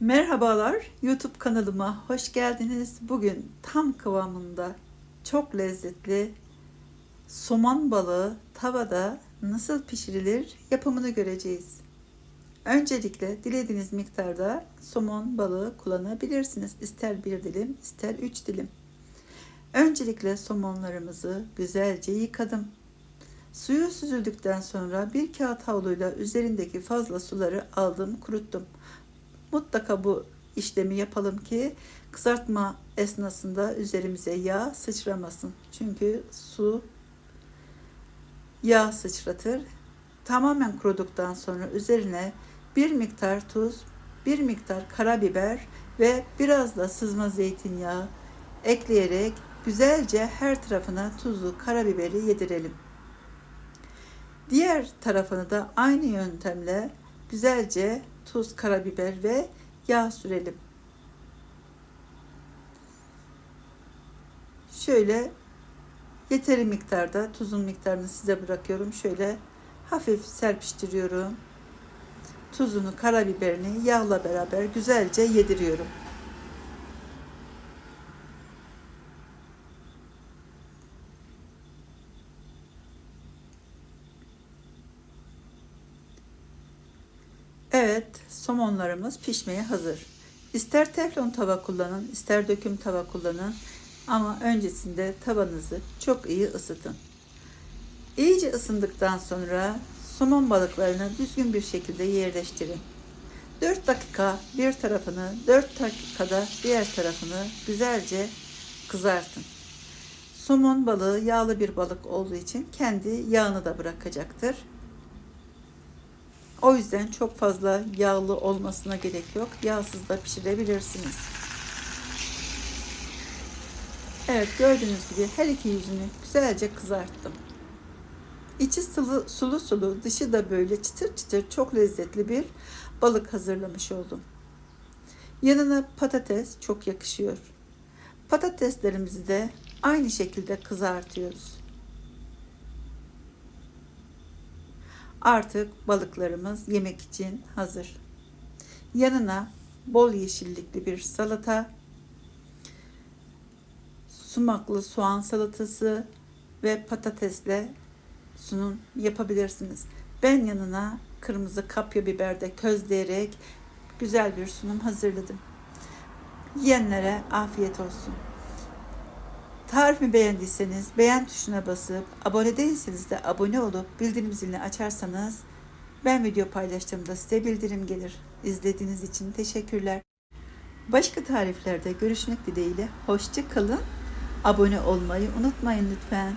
Merhabalar, YouTube kanalıma hoş geldiniz. Bugün tam kıvamında çok lezzetli somon balığı tavada nasıl pişirilir yapımını göreceğiz. Öncelikle dilediğiniz miktarda somon balığı kullanabilirsiniz. İster bir dilim, ister üç dilim. Öncelikle somonlarımızı güzelce yıkadım. Suyu süzüldükten sonra bir kağıt havluyla üzerindeki fazla suları aldım, kuruttum. Mutlaka bu işlemi yapalım ki kızartma esnasında üzerimize yağ sıçramasın. Çünkü su yağ sıçratır. Tamamen kuruduktan sonra üzerine bir miktar tuz, bir miktar karabiber ve biraz da sızma zeytinyağı ekleyerek güzelce her tarafına tuzu, karabiberi yedirelim. Diğer tarafını da aynı yöntemle güzelce tuz, karabiber ve yağ sürelim. Şöyle yeteri miktarda tuzun miktarını size bırakıyorum. Şöyle hafif serpiştiriyorum. Tuzunu, karabiberini yağla beraber güzelce yediriyorum. Evet, somonlarımız pişmeye hazır. İster teflon tava kullanın, ister döküm tava kullanın ama öncesinde tavanızı çok iyi ısıtın. İyice ısındıktan sonra somon balıklarını düzgün bir şekilde yerleştirin. 4 dakika bir tarafını, 4 dakikada diğer tarafını güzelce kızartın. Somon balığı yağlı bir balık olduğu için kendi yağını da bırakacaktır. O yüzden çok fazla yağlı olmasına gerek yok. Yağsız da pişirebilirsiniz. Evet gördüğünüz gibi her iki yüzünü güzelce kızarttım. İçi sulu sulu, sulu dışı da böyle çıtır çıtır çok lezzetli bir balık hazırlamış oldum. Yanına patates çok yakışıyor. Patateslerimizi de aynı şekilde kızartıyoruz. Artık balıklarımız yemek için hazır. Yanına bol yeşillikli bir salata, sumaklı soğan salatası ve patatesle sunum yapabilirsiniz. Ben yanına kırmızı kapya biber de közleyerek güzel bir sunum hazırladım. Yiyenlere afiyet olsun. Tarifimi beğendiyseniz beğen tuşuna basıp abone değilseniz de abone olup bildirim zilini açarsanız ben video paylaştığımda size bildirim gelir. İzlediğiniz için teşekkürler. Başka tariflerde görüşmek dileğiyle. Hoşça kalın. Abone olmayı unutmayın lütfen.